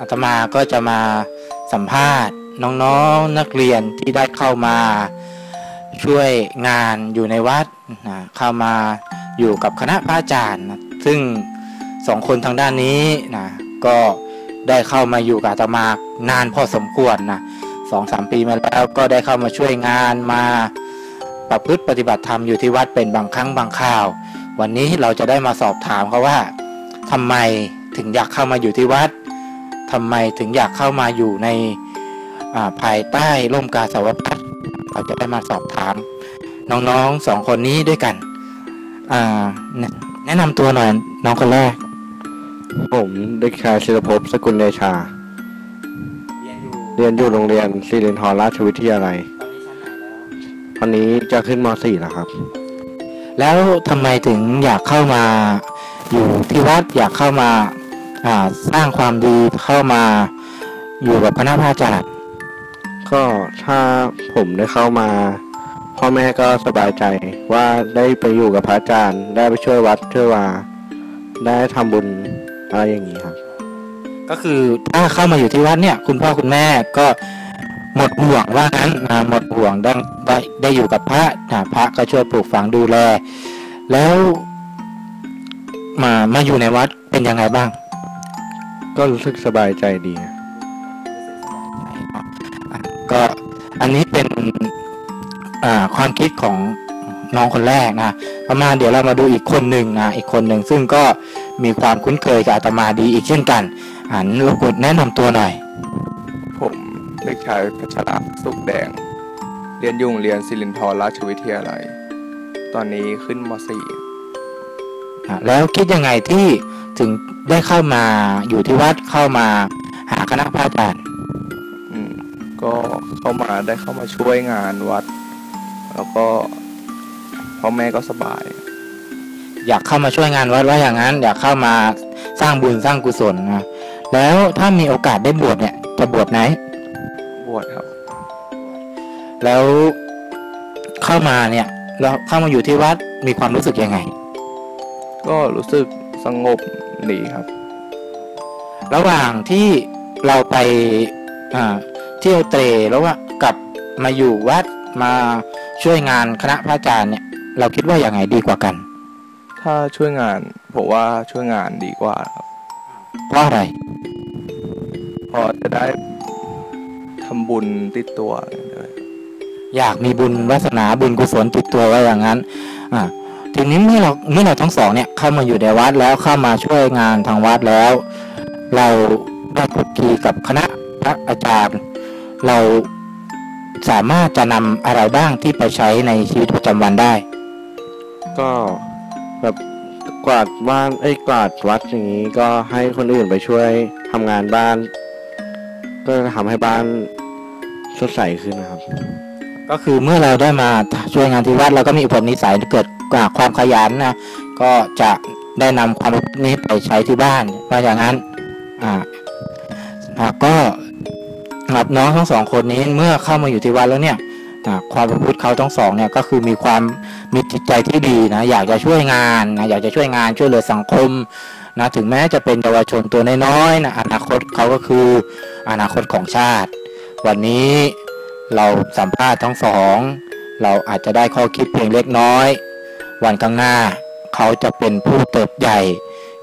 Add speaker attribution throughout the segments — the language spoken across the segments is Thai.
Speaker 1: อาตมาก็จะมาสัมภาษณ์น้องๆนนักเรียนที่ได้เข้ามาช่วยงานอยู่ในวัดนะเข้ามาอยู่กับคณะพระอาจารย์นะซึ่งสองคนทางด้านนี้นะก็ได้เข้ามาอยู่กับอาตมานานพอสมควรนะสองสามปีมาแล้วก็ได้เข้ามาช่วยงานมาประพฤติปฏิบัติธรรมอยู่ที่วัดเป็นบางครั้งบางคราว วันนี้เราจะได้มาสอบถามเขาว่าทำไมถึงอยากเข้ามาอยู่ที่วัด ทำไมถึงอยากเข้ามาอยู่ในภายใต้ร่มกาสาวพัฒเราจะได้มาสอบถาม น้องๆสองคนนี้ด้วยกัน แนะนำตัวหน่อยน้องคนแรก
Speaker 2: ผมเด็กชายศิลภพสกุลเดชา เรียนอยู่โรงเรียนศิรินทรราชวิทยาลัยตอนนี้จะขึ้นม .4 แล้วครับ
Speaker 1: แล้วทำไมถึงอยากเข้ามาอยู่ที่วัดอยากเข้ามา สร้างความดีเข้ามาอยู่กับคณะพระอาจารย์
Speaker 2: ก็ถ้าผมได้เข้ามา พ่อแม่ก็สบายใจว่าได้ไปอยู่กับพระอาจารย์ ได้ไปช่วยวัดช่วยวาได้ทำบุญอะไรอย่างนี้ครับ
Speaker 1: ก็คือถ้าเข้ามาอยู่ที่วัดเนี่ย คุณพ่อคุณแม่ก็หมดห่วงว่างั้นนะหมดห่วงได้ได้ได้อยู่กับพระนะพระก็ช่วยปลูกฝังดูแล แล้วมามาอยู่ในวัดเป็นยังไงบ้าง
Speaker 2: ก็รู้สึกสบายใจดี
Speaker 1: ก็อันนี้เป็นความคิดของน้องคนแรกนะประมาณเดี๋ยวเรามาดูอีกคนหนึ่งนะอีกคนหนึ่งซึ่งก็มีความคุ้นเคยกับอาตมาดีอีกเช่นกันอันรบกวนแนะนำตัวหน่อย
Speaker 3: ผมเด็กชายพัชระสุขแดง เรียนยุ่งเรียนศิรินทรราชวิทยาลัย ตอนนี้ขึ้นม
Speaker 1: .4 แล้วคิดยังไงที่ ถึงได้เข้ามาอยู่ที่วัดเข้ามาหาคณะพระอาจารย์
Speaker 3: ก็เข้ามาได้เข้ามาช่วยงานวัด แล้วก็พ่อแม่ก็สบาย
Speaker 1: อยากเข้ามาช่วยงานวัดว่าอย่างนั้น อยากเข้ามาสร้างบุญสร้างกุศลนะแล้วถ้ามีโอกาสได้บวชเนี่ย จะบวชไหน
Speaker 3: บวชครับ
Speaker 1: แล้วเข้ามาเนี่ยเราเข้ามาอยู่ที่วัดมีความรู้สึกยังไง
Speaker 3: ก็รู้สึกสงบ ดีครับ
Speaker 1: ระหว่างที่เราไปอ่าเที่ยวเตรแล้วว่ากลับมาอยู่วัดมาช่วยงานคณะพระอาจารย์เนี่ย เราคิดว่าอย่างไงดีกว่ากัน
Speaker 3: ถ้าช่วยงานผมว่าช่วยงานดีกว่าครับ
Speaker 1: เพราะอะไร
Speaker 3: พอจะได้ทำบุญติดตัวเลย
Speaker 1: อยากมีบุญวาสนาบุญกุศลติดตัวไว้อย่างนั้น อ่า ทีนี้เมื่อเราเมื่อเราทั้งสองเนี่ยเข้ามาอยู่ในวัดแล้วเข้ามาช่วยงานทางวัดแล้ว เราได้คุกคีกับคณะพระอาจารย์ เราสามารถจะนำอะไรบ้างที่ไปใช้ในชีวิตประจำวันได้
Speaker 2: ก็แบบกวาดบ้านไอ้กวาดวัดอย่างนี้ก็ให้คนอื่นไปช่วยทำงานบ้าน ก็ทำให้บ้านสดใสขึ้นนะครับ
Speaker 1: ก็คือเมื่อเราได้มาช่วยงานที่วัดเราก็มีอุปนิสัยเกิดกว่าความขยันนะก็จะได้นำความนี้ไปใช้ที่บ้านว่าอย่างนั้นอ่าก็ครับน้องทั้งสองคนนี้เมื่อเข้ามาอยู่ที่วัดแล้วเนี่ยความประพฤติเขาทั้งสองเนี่ยก็คือมีความมีจิตใจที่ดีนะอยากจะช่วยงานนะอยากจะช่วยงานช่วยเหลือสังคมนะถึงแม้จะเป็นเยาวชนตัวน้อยๆนะอนาคตเขาก็คืออนาคตของชาติ วันนี้ เราสัมภาษณ์ทั้งสอง เราอาจจะได้ข้อคิดเพียงเล็กน้อย วันข้างหน้าเขาจะเป็นผู้เติบใหญ่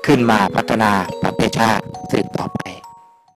Speaker 1: ขึ้นมาพัฒนาประเทศชาติสืบต่อไป